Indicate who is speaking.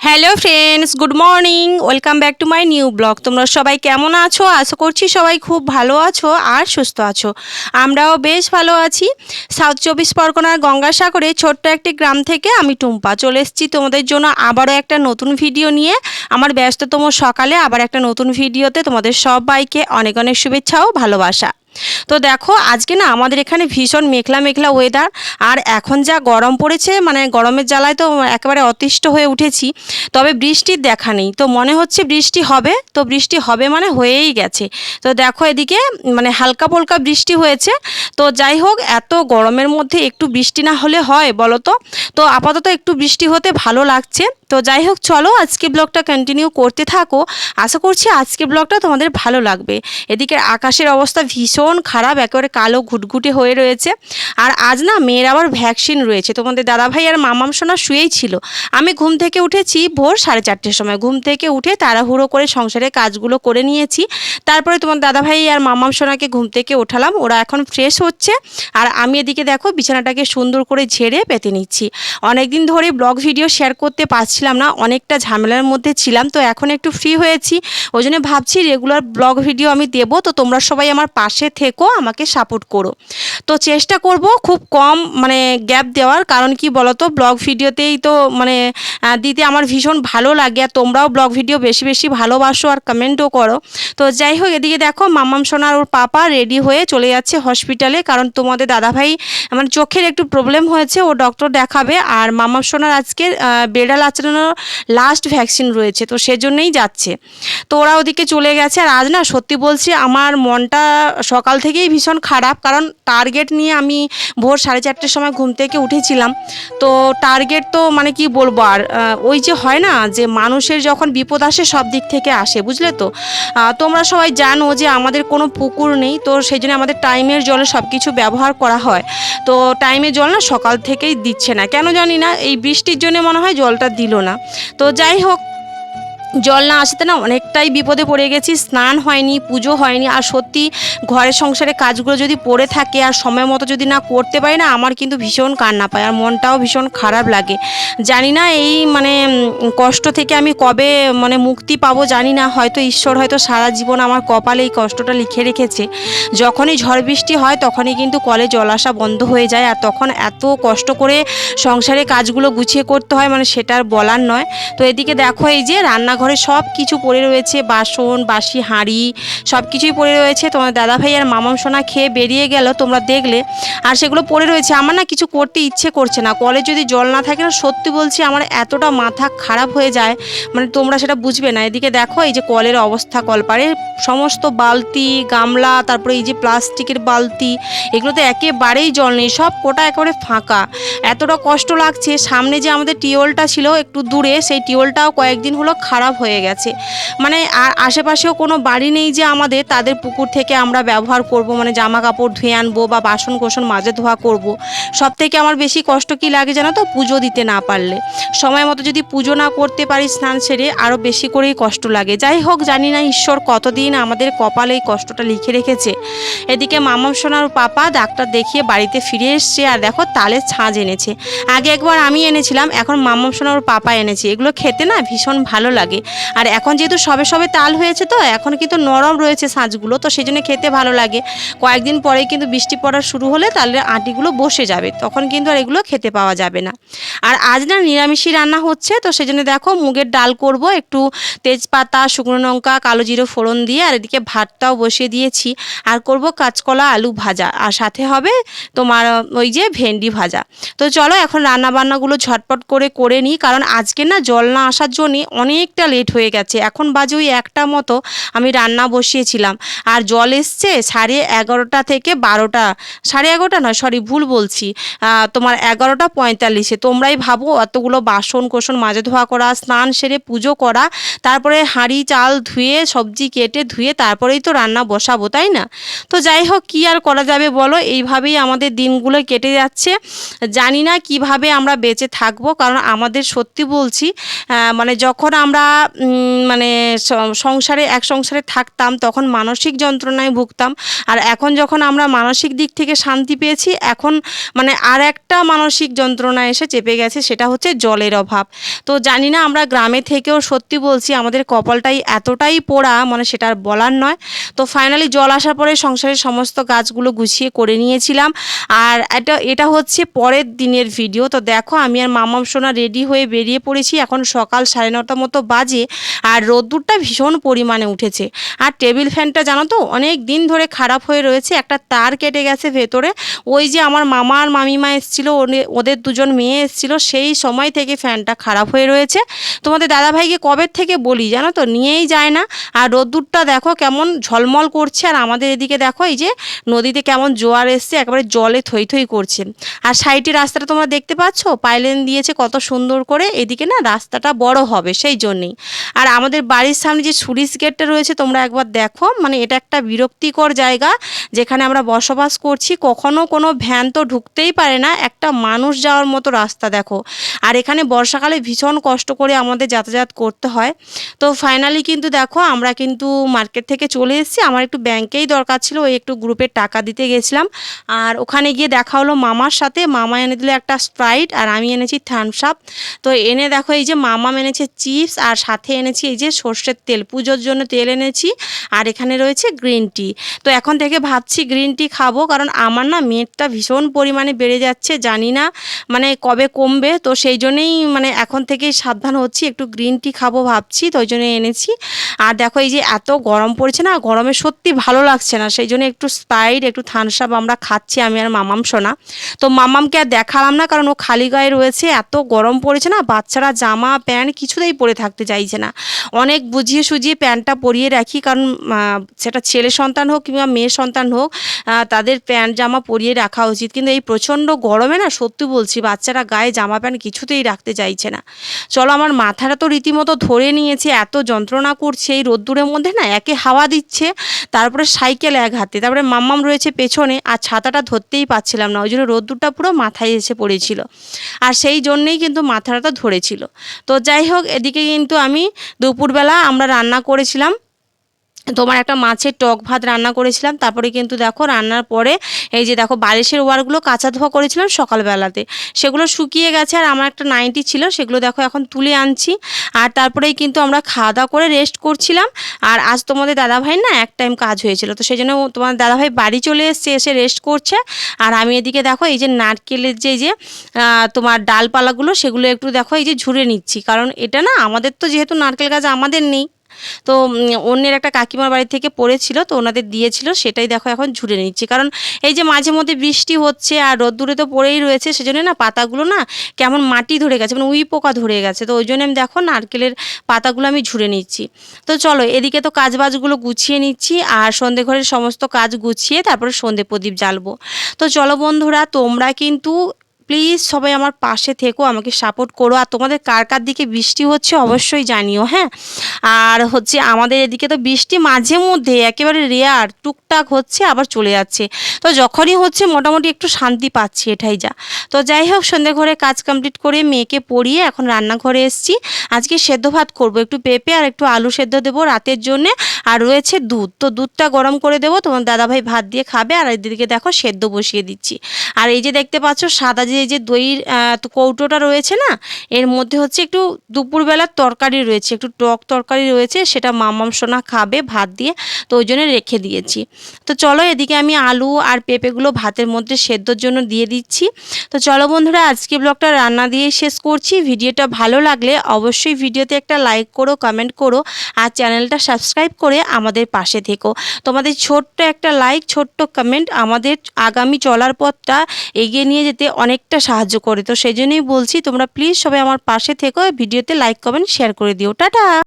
Speaker 1: Hello friends, good morning, welcome back to my new blog. তোমরা সবাই কেমন আছো? আশা করছি সবাই খুব ভালো আছো আর সুস্থ আছো। আমরাও বেশ ভালো আছি। সাউথ চব্বিশ পরগনার গঙ্গাসাগরে ছোট্ট একটি গ্রাম থেকে আমি টুম্পা চলে এসেছি তোমাদের জন্য আবারও একটা নতুন ভিডিও নিয়ে। আমার ব্যস্ততম সকালে আবার একটা নতুন ভিডিওতে তোমাদের সবাইকে অনেক অনেক শুভেচ্ছা ও ভালোবাসা। তো দেখো, আজকে না আমাদের এখানে ভীষণ মেঘলা মেঘলা ওয়েদার আর এখন যা গরম পড়েছে মানে গরমের জ্বালায় তো একেবারে অতিষ্ঠ হয়ে উঠেছি, তবে বৃষ্টির দেখা নেই। তো মনে হচ্ছে বৃষ্টি হবে, তো বৃষ্টি হবে মানে হয়েই গেছে। তো দেখো এদিকে মানে হালকা পলকা বৃষ্টি হয়েছে, তো যাই হোক, এত গরমের মধ্যে একটু বৃষ্টি না হলে হয় বলো তো? তো আপাতত একটু বৃষ্টি হতে ভালো লাগছে। তো যাই হোক, চলো আজকে ব্লগটা কন্টিনিউ করতে থাকো। আশা করছি আজকে ব্লগটা তোমাদের ভালো লাগবে। এদিকে আকাশের অবস্থা ভীষণ খারাপ, একেবারে কালো ঘুটঘুটে হয়ে রয়েছে। আর আজ না মেয়ের আবার ভ্যাকসিন রয়েছে। তোমাদের দাদাভাই আর মামাম সোনা শুয়েই ছিল। আমি ঘুম থেকে উঠেছি ভোর সাড়ে চারটের সময়। ঘুম থেকে উঠে তাড়াহুড়ো করে সংসারের কাজগুলো করে নিয়েছি। তারপরে তোমার দাদাভাই আর মামাম সোনাকে ঘুম থেকে ওঠালাম। ওরা এখন ফ্রেশ হচ্ছে। আর আমি এদিকে দেখো বিছানাটাকে সুন্দর করে ঝেড়ে পেতে নিচ্ছি। অনেকদিন ধরে ব্লগ ভিডিও শেয়ার করতে পারছিলাম না, অনেকটা ঝামেলার মধ্যে ছিলাম, তো এখন একটু ফ্রি হয়েছি। ওই জন্য ভাবছি রেগুলার ব্লগ ভিডিও আমি দেবো, তো তোমরা সবাই আমার পাশে থেকো, আমাকে সাপোর্ট করো। তো চেষ্টা করব খুব কম মানে গ্যাপ দেওয়ার, কারণ কি বলতো ব্লগ ভিডিওতেই তো মানে দিতে আমার ভীষণ ভালো লাগে, আর তোমরাও ব্লগ ভিডিও বেশি বেশি ভালোবাসো আর কমেন্টও করো। তো যাই হোক, এদিকে দেখো মামাম সোনার ওর পাপা রেডি হয়ে চলে যাচ্ছে হসপিটালে কারণ তোমাদের দাদাভাই আমার চোখের একটু প্রবলেম হয়েছে, ও ডক্টর দেখাবে, আর মামাম সোনার আজকে বেড়াল আচড়ানোর লাস্ট ভ্যাকসিন রয়েছে, তো সেজন্যই যাচ্ছে। তো ওরা ওদিকে চলে গেছে, আর আজ না সত্যি বলছি আমার মনটা সকাল থেকেই ভীষণ খারাপ, কারণ টার্গেট নিয়ে আমি ভোর সাড়ে চারটের সময় ঘুম থেকে উঠেছিলাম। তো টার্গেট তো মানে কি বলব আর ওই যে হয় না যে মানুষের যখন বিপদ আসে সব দিক থেকে আসে, বুঝলে তো? তোমরা সবাই জানো যে আমাদের কোনো পুকুর নেই, তো সেই জন্য আমাদের টাইমের জলে সব কিছু ব্যবহার করা হয়। তো টাইমের জল না সকাল থেকেই দিচ্ছে না, কেন জানি না, এই বৃষ্টির জন্য মনে হয় জলটা দিল না। তো যাই হোক জল না আসতে না অনেকটাই বিপদে পড়ে গেছি, স্নান হয়নি, পুজো হয়নি, আর সত্যি ঘরের সংসারে কাজগুলো যদি পড়ে থাকে আর সময় মতো যদি না করতে পারি না, আমার কিন্তু ভীষণ কান্না পায় আর মনটাও ভীষণ খারাপ লাগে। জানি না এই মানে কষ্ট থেকে আমি কবে মানে মুক্তি পাবো জানি না, হয়তো ঈশ্বর হয়তো সারা জীবন আমার কপালে এই কষ্টটা লিখে রেখেছে। যখনই ঝড় বৃষ্টি হয় তখনই কিন্তু কলে জল আসা বন্ধ হয়ে যায় আর তখন এত কষ্ট করে সংসারে কাজগুলো গুছিয়ে করতে হয় মানে সেটা আর বলার নয়। তো এদিকে দেখো এই যে রান্নাঘরে সব কিছু পড়ে রয়েছে, বাসন, বাসি, হাঁড়ি, সব কিছুই পড়ে রয়েছে। তোমার দাদাভাই আর মামাম সোনা খেয়ে বেরিয়ে গেল, তোমরা দেখলে। আর সেগুলো পড়ে রয়েছে। আমার না কিছু করতে ইচ্ছে করছে না। কলে যদি জল না থাকে না, সত্যি বলছি আমার এতটা মাথা খারাপ হয়ে যায় মানে তোমরা সেটা বুঝবে না। এদিকে দেখো, এই যে কলের অবস্থা কলপারে সমস্ত বালতি, গামলা, তারপরে এই যে প্লাস্টিকের বালতি, এগুলোতে একেবারেই জল নেই। সব কোটা একেবারে ফাঁকা। এতটা কষ্ট লাগছে। সামনে যে আমাদের টিউবওয়েলটা ছিল একটু দূরে, সেই টিউবওয়েলটাও কয়েকদিন হলো খারাপ হয়ে গেছে। মানে আর আশেপাশেও কোনো বাড়ি নেই যে আমাদের, তাদের পুকুর থেকে আমরা ব্যবহার করব মানে জামা কাপড় ধুয়ে আনব বা বাসন কোসন মাঝে ধোয়া করব। সব থেকে আমার বেশি কষ্ট কি লাগে জানো তো? পুজো দিতে না পারলে। সময় মতো যদি পুজো না করতে পারি স্নান সেরে আরও বেশি করেই কষ্ট লাগে। যাই হোক, জানি না ঈশ্বর কতদিন আমাদের কপালে এই কষ্টটা লিখে রেখেছে। এদিকে মামাম সোনার পাপা ডাক্তার দেখিয়ে বাড়িতে ফিরে এসছে আর দেখো তালের ছাঁচ এনেছে। আগে একবার আমি এনেছিলাম, এখন মামাম সোনার পাপা এনেছে। এগুলো খেতে না ভীষণ ভালো লাগে। আর এখন যেহেতু সবে সবে তাল হয়েছে তো, এখন কিন্তু নরম রয়েছে ছাঁচগুলো, তো সেই জন্য খেতে ভালো লাগে। কয়েকদিন পরেই কিন্তু বৃষ্টি পড়া শুরু হলে তালের আটিগুলো বসে যাবে, তখন কিন্তু আর এগুলো খেতে পাওয়া যাবে না। আর আজ না নিরামিষই রান্না হচ্ছে, তো সেই জন্য দেখো মুগের ডাল করব, একটু তেজপাতা, শুকনো লঙ্কা, কালো জিরো ফোড়ন দিয়ে, আর এদিকে ভাতটাও বসিয়ে দিয়েছি। আর করব কাঁচকলা আলু ভাজা, আর সাথে হবে তোমার ওই যে ভেন্ডি ভাজা। তো চলো এখন রান্না বান্নাগুলো ঝটপট করে করে নিই, কারণ আজকে না জল না আসার জন্যে অনেকটা লেট হয়ে গেছে। এখন বাজে ওই একটা মতো আমি রান্না বসিয়েছিলাম। আর জল এসছে সাড়ে এগারোটা থেকে বারোটা, সাড়ে এগারোটা নয় সরি ভুল বলছি। তোমার এগারোটা পঁয়তাল্লিশে, তোমরাই ভাবো অতগুলো বাসন কোসন মাজে ধোয়া করা, স্নান সেরে পুজো করা, তারপরে হাঁড়ি, চাল ধুয়ে, সবজি কেটে ধুয়ে তারপরেই তো রান্না বসাবো, তাই না? তো যাই হোক, কী আর করা যাবে বলো? এইভাবেই আমাদের দিনগুলো কেটে যাচ্ছে। জানি না কীভাবে আমরা বেঁচে থাকব, কারণ আমাদের সত্যি বলছি মানে যখন আমরা মানে সংসারে, এক সংসারে থাকতাম, তখন মানসিক যন্ত্রণায় ভুগতাম। আর এখন যখন আমরা মানসিক দিক থেকে শান্তি পেয়েছি, এখন মানে আর একটা মানসিক যন্ত্রণা এসে চেপে গেছে, সেটা হচ্ছে জলের অভাব। তো জানি না আমরা গ্রামে থেকেও সত্যি বলছি আমাদের কপালটাই এতটাই পোড়া মানে সেটা আর বলার নয়। তো ফাইনালি জল আসার পরে সংসারের সমস্ত গাছগুলো গুছিয়ে করে নিয়েছিলাম। আর এটা এটা হচ্ছে পরের দিনের ভিডিও তো দেখো আমি আর মামাম সোনা রেডি হয়ে বেরিয়ে পড়েছি। এখন সকাল সাড়ে নটা মতো বাজে আর রোদ্দুরটা ভীষণ পরিমাণে উঠেছে। আর টেবিল ফ্যানটা জানো তো অনেক দিন ধরে খারাপ হয়ে রয়েছে, একটা তার কেটে গেছে ভেতরে। ওই যে আমার মামা আর মামিমা এসেছিল ওদের দুজন মেয়ে এসেছিল, সেই সময় থেকে ফ্যানটা খারাপ হয়ে রয়েছে। তোমাদের দাদাভাইকে কবে থেকে বলি জানো তো? নিয়েই যায় না। আর রোদ্দুরটা দেখো কেমন ঝলমল করছে। আর আমাদের এদিকে দেখো, এই যে নদীতে কেমন জোয়ার এসছে, একেবারে জলে থই থই করছে। আর সাইডে রাস্তাটা তোমরা দেখতে পাচ্ছ? পাইলেন দিয়েছে কত সুন্দর করে। এদিকে না রাস্তাটা বড় হবে সেই জন্যেই। আর আমাদের বাড়ির সামনে যে সুরিশ গেটটা রয়েছে, তোমরা একবার দেখো। মানে এটা একটা বিরক্তিকর জায়গা, যেখানে আমরা বসবাস করছি। কখনো কোনো ভ্যান তো ঢুকতেই পারে না। একটা মানুষ যাওয়ার মতো রাস্তা দেখো। আর এখানে বর্ষাকালে ভীষণ কষ্ট করে আমাদের যাতায়াত করতে হয়। তো ফাইনালি কিন্তু দেখো, আমরা কিন্তু মার্কেট থেকে চলে এসেছি। আমার একটু ব্যাংকেই দরকার ছিল, ওই একটু গ্রুপের টাকা দিতে গেছিলাম। আর ওখানে গিয়ে দেখা হলো মামার সাথে। মামা এনে দিল একটা স্প্রাইট আর আমি এনেছি থামস আপ তো এনে দেখো, এই যে মামা এনেছে চিপস আর সাথে এনেছি এই যে সর্ষের তেল। পুজোর জন্য তেল এনেছি আর এখানে রয়েছে গ্রিন টি তো এখন থেকে ভাবছি গ্রিন টি খাব, কারণ আমার না মেদটা ভীষণ পরিমাণে বেড়ে যাচ্ছে, জানি না মানে কবে কমবে। তো সেই জন্যেই মানে এখন থেকেই সাবধান হচ্ছি, একটু গ্রিন টি খাব ভাবছি, তো ওই জন্য এনেছি। আর দেখো এই যে এত গরম পড়েছে না, গরমে সত্যি ভালো লাগছে না, সেই জন্য একটু স্প্রাইট একটু থানস আপ আমরা খাচ্ছি আমি আর মামাম সোনা। তো মামামকে আর দেখালাম না, কারণ ও খালি গায়ে রয়েছে, এত গরম পড়েছে না, বাচ্চারা জামা, প্যান্ট কিছুতেই পরে থাকতে চাইছে না। অনেক বুঝিয়ে সুঝিয়ে প্যান্টটা পরিয়ে রাখি, কারণ সেটা ছেলে সন্তান হোক কিংবা মেয়ে সন্তান হোক তাদের প্যান্ট, জামা পরিয়ে রাখা উচিত। কিন্তু এই প্রচণ্ড গরমে না, সত্যি বলছি, বাচ্চারা গায়ে জামা, প্যান্ট কিছুতেই রাখতে চাইছে না। চলো আমার মাথাটা তো রীতিমতো ধরে নিয়েছে, এত যন্ত্রণা করছে এই রোদ্দুরের মধ্যে না, একে হাওয়া দিচ্ছে, তারপরে সাইকেল এক হাতে, তারপরে মাম্মাম রয়েছে পেছনে, আর ছাতাটা ধরতেই পাচ্ছিলাম না, ওই জন্য রোদ্দুরটা পুরো মাথায় এসে পড়েছিল। আর সেই জন্যেই কিন্তু মাথাটা ধরেছিল। তো যাই হোক, এদিকে কিন্তু আমি দুপুরবেলা আমরা রান্না করেছিলাম তোমার একটা মাছের টক ভাত রান্না করেছিলাম, তারপরে কিন্তু দেখো রান্নার পরে এই যে দেখো বালিশের ওয়ারগুলো কাঁচা ধোয়া করেছিলাম সকালবেলাতে। সেগুলো শুকিয়ে গেছে আর আমার একটা নাইটি ছিল, সেগুলো দেখো এখন তুলে আনছি। আর তারপরেই কিন্তু আমরা খাওয়া দাওয়া করে রেস্ট করছিলাম। আর আজ তোমাদের দাদাভাই না এক টাইম কাজ হয়েছিল, তো সেই জন্য তোমার দাদাভাই বাড়ি চলে এসছে, এসে রেস্ট করছে। আর আমি এদিকে দেখো এই যে নারকেলের যে যে তোমার ডালপালাগুলো, সেগুলো একটু দেখো এই যে ঝুড়ে নিচ্ছি। কারণ এটা না আমাদের তো যেহেতু নারকেল গাছ আমাদের নেই তো অন্যের একটা কাকিমার বাড়ি থেকে পড়েছিল, তো ওনাদের দিয়েছিল, সেটাই দেখো এখন ঝুড়ে নিচ্ছি। কারণ এই যে মাঝে মধ্যে বৃষ্টি হচ্ছে আর রোদ্দুরে তো পড়েই রয়েছে সেজন্য না পাতাগুলো না কেমন মাটি ধরে গেছে মানে উই পোকা ধরে গেছে। তো ওই জন্য আমি দেখো নারকেলের পাতাগুলো আমি ঝুড়ে নিচ্ছি। তো চলো, এদিকে তো কাজ বাজগুলো গুছিয়ে নিচ্ছি আর সন্ধে ঘরের সমস্ত কাজ গুছিয়ে তারপরে সন্ধে প্রদীপ জ্বালবো। তো চলো বন্ধুরা, তোমরা কিন্তু প্লিজ সবাই আমার পাশে থেকো, আমাকে সাপোর্ট করো। আর তোমাদের কার কার দিকে বৃষ্টি হচ্ছে অবশ্যই জানিও হ্যাঁ? আর হচ্ছে আমাদের এদিকে তো বৃষ্টি মাঝে মধ্যে একেবারে রেয়ার টুকটাক হচ্ছে, আবার চলে যাচ্ছে। তো যখনই হচ্ছে মোটামুটি একটু শান্তি পাচ্ছি এটাই যা। তো যাই হোক সন্ধে ঘরে কাজ কমপ্লিট করে মেয়েকে পড়িয়ে এখন রান্নাঘরে এসেছি। আজকে সেদ্ধ ভাত করব, একটু পেঁপে আর একটু আলু সেদ্ধ দেবো রাতের জন্যে। আর রয়েছে দুধ, তো দুধটা গরম করে দেবো, তোমার দাদাভাই ভাত দিয়ে খাবে। আর এদিকে দেখো সেদ্ধ বসিয়ে দিচ্ছি। আর এই যে দেখতে পাচ্ছ, সাদা যে এই যে দইয়ের কৌটোটা রয়েছে না, এর মধ্যে হচ্ছে একটু দুপুরবেলার তরকারি রয়েছে, একটু টক তরকারি রয়েছে, সেটা মামাম সোনা খাবে ভাত দিয়ে, তো ওই জন্য রেখে দিয়েছি। তো চলো এদিকে আমি আলু আর পেঁপেগুলো ভাতের মধ্যে সেদ্ধর জন্য দিয়ে দিচ্ছি। তো চলো বন্ধুরা, আজকে ব্লগটা রান্না দিয়ে শেষ করছি। ভিডিওটা ভালো লাগলে অবশ্যই ভিডিওতে একটা লাইক করো, কমেন্ট করো, আর চ্যানেলটা সাবস্ক্রাইব করে আমাদের পাশে থেকো। তোমাদের ছোট্ট একটা লাইক, ছোট্ট কমেন্ট আমাদের আগামী চলার পথটা এগিয়ে নিয়ে যেতে অনেকটা সাহায্য করে। তো সেই জন্যই বলছি, তোমরা প্লিজ সবাই আমার পাশে থেকো ভিডিওতে লাইক কমেন্ট শেয়ার করে দিও। টাটা!